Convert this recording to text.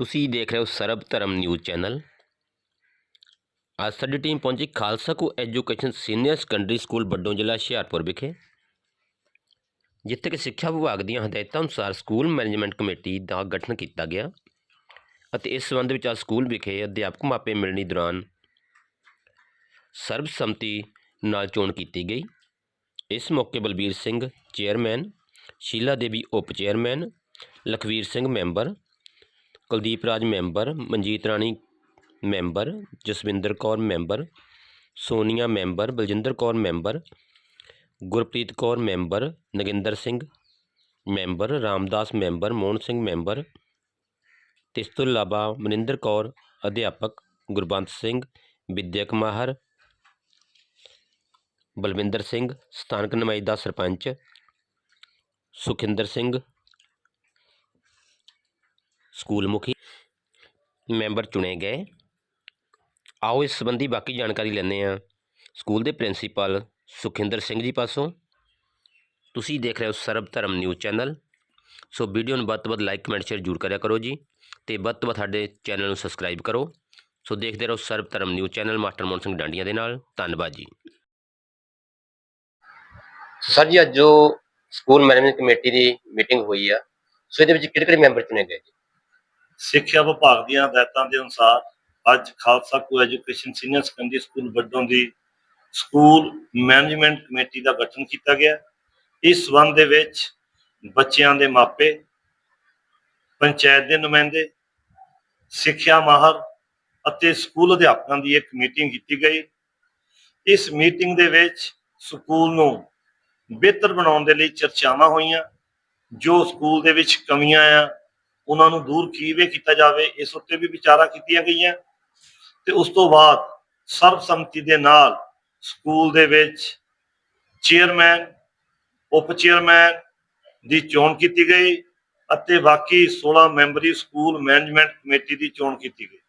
ਤੁਸੀਂ ਦੇਖ ਰਹੇ ਹੋ ਸਰਬ ਧਰਮ ਨਿਊਜ਼ ਚੈਨਲ। ਅੱਜ ਸਾਡੀ ਟੀਮ ਪਹੁੰਚੀ Khalsa co education senior secondary school Baddon ਜ਼ਿਲ੍ਹਾ ਹੁਸ਼ਿਆਰਪੁਰ ਵਿਖੇ, ਜਿੱਥੇ ਕਿ ਸਿੱਖਿਆ ਵਿਭਾਗ ਦੀਆਂ ਹਦਾਇਤਾਂ ਅਨੁਸਾਰ ਸਕੂਲ ਮੈਨੇਜਮੈਂਟ ਕਮੇਟੀ ਦਾ ਗਠਨ ਕੀਤਾ ਗਿਆ ਅਤੇ ਇਸ ਸੰਬੰਧ ਵਿੱਚ ਅੱਜ ਸਕੂਲ ਵਿਖੇ ਅਧਿਆਪਕ ਮਾਪੇ ਮਿਲਣੀ ਦੌਰਾਨ ਸਰਬਸੰਮਤੀ ਨਾਲ ਚੋਣ ਕੀਤੀ ਗਈ। ਇਸ ਮੌਕੇ ਬਲਬੀਰ ਸਿੰਘ ਚੇਅਰਮੈਨ, ਸ਼ੀਲਾ ਦੇਵੀ ਉਪ chairman, Lakhvir Singh member Kuldeep Raj member, Manjit Rani member, Jaswinder Kaur member, Sonia member, Baljinder Kaur member, Gurpreet Kaur member, Nagindar Singh member, Ramdas member, Mohan Singh member ਤੇ ਇਸ ਤੋਂ ਇਲਾਵਾ ਮਨਿੰਦਰ ਕੌਰ, ਅਧਿਆਪਕ ਗੁਰਬੰਤ ਸਿੰਘ, ਵਿਦਿਅਕ ਮਾਹਰ, ਬਲਵਿੰਦਰ ਸਿੰਘ, ਸਥਾਨਕ ਨੁਮਾਇੰਦਾ ਸਰਪੰਚ, ਸੁਖਿੰਦਰ ਸਿੰਘ ਸਕੂਲ ਮੁਖੀ ਮੈਂਬਰ ਚੁਣੇ ਗਏ। ਆਓ ਇਸ ਸੰਬੰਧੀ ਬਾਕੀ ਜਾਣਕਾਰੀ ਲੈਂਦੇ ਹਾਂ। ਸਕੂਲ ਦੇ ਪ੍ਰਿੰਸੀਪਲ ਸੁਖਿੰਦਰ ਸਿੰਘ ਜੀ ਪਾਸੋਂ। ਤੁਸੀਂ ਦੇਖ ਰਹੇ ਹੋ ਸਰਬ Dharam news channel. So video ਨੂੰ ਵੱਧ ਤੋਂ ਵੱਧ ਲਾਈਕ, ਕਮੈਂਟ, ਸ਼ੇਅਰ ਜ਼ਰੂਰ ਕਰਿਆ ਕਰੋ ਜੀ ਤੇ ਵੱਧ ਤੋਂ ਵੱਧ ਸਾਡੇ ਚੈਨਲ ਨੂੰ ਸਬਸਕ੍ਰਾਈਬ ਕਰੋ। ਸੋ ਦੇਖਦੇ ਰਹੋ Sarab Dharam news channel master Mohan Singh Dandian ਦੇ ਨਾਲ। ਧੰਨਵਾਦ ਜੀ। ਸਰ ਜੀ, ਅੱਜ ਜੋ ਸਕੂਲ ਮੈਨੇਜਮੈਂਟ ਕਮੇਟੀ ਦੀ ਮੀਟਿੰਗ ਹੋਈ ਆ, ਸੋ ਇਹਦੇ ਵਿੱਚ ਕਿਹੜੇ ਕਿਹੜੇ ਮੈਂਬਰ ਚੁਣੇ ਗਏ ਜੀ? ਸਿੱਖਿਆ ਵਿਭਾਗ ਦੀਆਂ ਹਦਾਇਤਾਂ ਦੇ ਅਨੁਸਾਰ ਅੱਜ Khalsa co education senior secondary school Waddon ਦੀ ਸਕੂਲ ਮੈਨੇਜਮੈਂਟ ਕਮੇਟੀ ਦਾ ਗਠਨ ਕੀਤਾ ਗਿਆ। ਇਸ ਸੰਬੰਧ ਦੇ ਵਿੱਚ ਬੱਚਿਆਂ ਦੇ ਮਾਪੇ, ਪੰਚਾਇਤ ਦੇ ਨੁਮਾਇੰਦੇ, ਸਿੱਖਿਆ ਮਾਹਰ ਅਤੇ ਸਕੂਲ ਅਧਿਆਪਕਾਂ ਦੀ ਇੱਕ ਮੀਟਿੰਗ ਕੀਤੀ ਗਈ। ਇਸ ਮੀਟਿੰਗ ਦੇ ਵਿੱਚ ਸਕੂਲ ਨੂੰ ਬਿਹਤਰ ਬਣਾਉਣ ਦੇ ਲਈ ਚਰਚਾਵਾਂ ਹੋਈਆਂ, ਜੋ ਸਕੂਲ ਦੇ ਵਿੱਚ ਕਮੀਆਂ ਆ। ਉਹਨਾਂ ਨੂੰ ਦੂਰ ਕਿਵੇਂ ਕੀਤਾ ਜਾਵੇ, ਇਸ ਉੱਤੇ ਵੀ ਵਿਚਾਰਾਂ ਕੀਤੀਆਂ ਗਈਆਂ। ਤੇ ਉਸ ਤੋਂ ਬਾਅਦ ਸਰਬਸੰਮਤੀ ਦੇ ਨਾਲ ਸਕੂਲ ਦੇ ਵਿੱਚ ਚੇਅਰਮੈਨ, ਉਪ ਚੇਅਰਮੈਨ ਦੀ ਚੋਣ ਕੀਤੀ ਗਈ ਅਤੇ ਬਾਕੀ 16 ਮੈਂਬਰੀ ਸਕੂਲ ਮੈਨੇਜਮੈਂਟ ਕਮੇਟੀ ਦੀ ਚੋਣ ਕੀਤੀ ਗਈ।